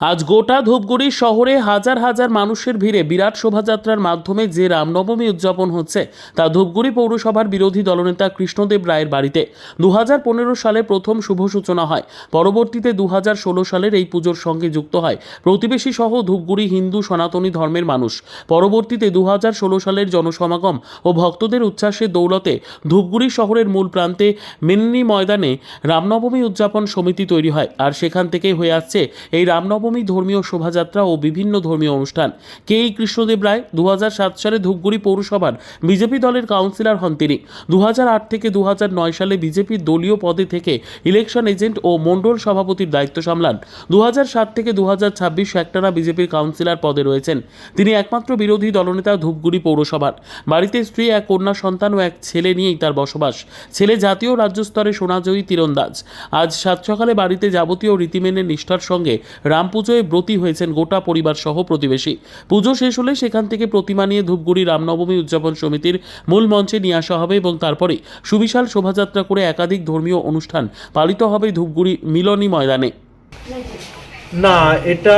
আজ গোটা ধূপগুড়ি শহরে হাজার হাজার মানুষের ভিড়ে বিরাট শোভাযাত্রার মাধ্যমে যে রামনবমী উদযাপন হচ্ছে, তা ধূপগুড়ি পৌরসভার বিরোধী দলনেতা কৃষ্ণদেব রায়ের বাড়িতে। দু হাজার পনেরো সালে প্রথম শুভ সূচনা হয়। পরবর্তীতে দু হাজার ষোলো সালের এই পুজোর সঙ্গে যুক্ত হয়। প্রতিবেশী সহ ধূপগুড়ি হিন্দু সনাতনী ধর্মের মানুষ। পরবর্তীতে দু হাজার ষোলো সালের জনসমাগম ও ভক্তদের উচ্ছ্বাসের দৌলতে ধূপগুড়ি শহরের মূল প্রান্তে মিন্নি ময়দানে রামনবমী উদযাপন সমিতি তৈরি হয়। আর সেখান থেকেই হয়ে আসছে এই রামনবমী ধর্মীয় শোভাযাত্রা ও বিভিন্ন ধর্মীয় অনুষ্ঠান। কে এই কৃষ্ণদেব রায় দু সালে ধূপগুড়ি পৌরসভার বিজেপি দলের কাউন্সিলর হন তিনি। দু থেকে দু সালে বিজেপির দলীয় পদে থেকে ইলেকশন এজেন্ট ও মণ্ডল সভাপতির দায়িত্ব সামলান। দু থেকে দু একটানা বিজেপির কাউন্সিলর পদে রয়েছেন। তিনি একমাত্র বিরোধী দলনেতা ধূপগুড়ি পৌরসভার। বাড়িতে স্ত্রী, এক কন্যা সন্তান ও এক ছেলে নিয়েই তার বসবাস। ছেলে জাতীয় রাজ্য স্তরে সোনাজয়ী তীরন্দাজ। আজ সাত সকালে বাড়িতে যাবতীয় রীতি মেনে নিষ্ঠার সঙ্গে রাম পুজোয় ব্রতী হয়েছেন গোটা পরিবার সহ প্রতিবেশী। পুজো শেষ হলে সেখান থেকে প্রতিমা নিয়ে ধূপগুড়ি রামনবমী উদযাপন সমিতির মূল মঞ্চে নিয়ে আসা হবে এবং তারপরে সুবিশাল শোভাযাত্রা করে একাধিক ধর্মীয় অনুষ্ঠান পালিত হবে ধূপগুড়ি মিলনী ময়দানে। না, এটা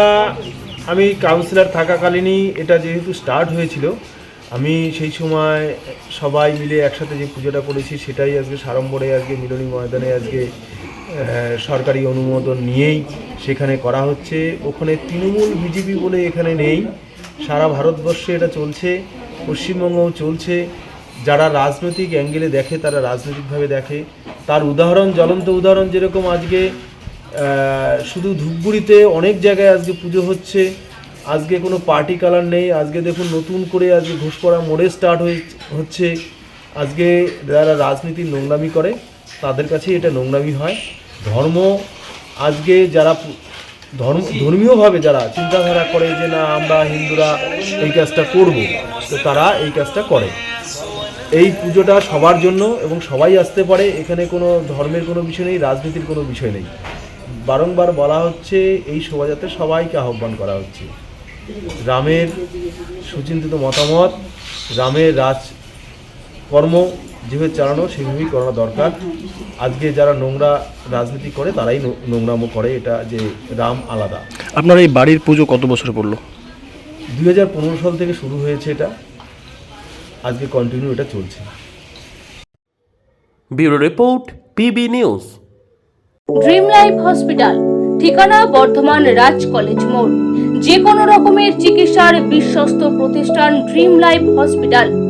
আমি কাউন্সিলর থাকাকালীনই এটা যেহেতু স্টার্ট হয়েছিল, আমি সেই সময় সবাই মিলে একসাথে যে পুজোটা করেছি সেটাই আজকে সাড়ম্বরে, আজকে মিলনী ময়দানে, আজকে সরকারি অনুমোদন নিয়েই সেখানে করা হচ্ছে। ওখানে তৃণমূল বিজেপি বলে এখানে নেই। সারা ভারতবর্ষে এটা চলছে, পশ্চিমবঙ্গও চলছে। যারা রাজনৈতিক অ্যাঙ্গেলে দেখে, তারা রাজনৈতিকভাবে দেখে। তার উদাহরণ, জ্বলন্ত উদাহরণ যেরকম আজকে শুধু ধূপগুড়িতে অনেক জায়গায় আজকে পুজো হচ্ছে। আজকে কোনো পার্টি কালার নেই। আজকে দেখুন নতুন করে আজকে ঘোষপড়া মোড়ে স্টার্ট হয়ে হচ্ছে। আজকে যারা রাজনীতির নোংরামি করে তাদের কাছে এটা নোংরামি হয়। ধর্ম আজকে যারা ধর্ম ধর্মীয়ভাবে যারা চিন্তাধারা করে যে না, আমরা হিন্দুরা এই কাজটা করব, তো তারা এই কাজটা করে। এই পুজোটা সবার জন্য এবং সবাই আসতে পারে, এখানে কোনো ধর্মের কোনো বিষয় নেই, রাজনীতির কোনো বিষয় নেই। বারংবার বলা হচ্ছে, এই শোভাযাত্রা সবাইকে আহ্বান করা হচ্ছে। রামের সুচিন্তিত মতামত, রামের রাজ কর্ম যেভাবে চালানো সেভাবেই করানো দরকার। আজকে যারা নোংরা রাজনীতি করে তারাই নো- নোংরামো করে। এটা যে রাম আলাদা। আপনার এই বাড়ির পুজো কত বছর পড়ল? দুই সাল থেকে শুরু হয়েছে এটা। আজকে কন্টিনিউ এটা চলছে। Bureau report PB news. Dream life hospital ঠিকানা বর্ধমান রাজ কলেজ মোড়। যে কোনো রকমের চিকিৎসার বিশ্বস্ত প্রতিষ্ঠান ড্রিম লাইফ হসপিটাল।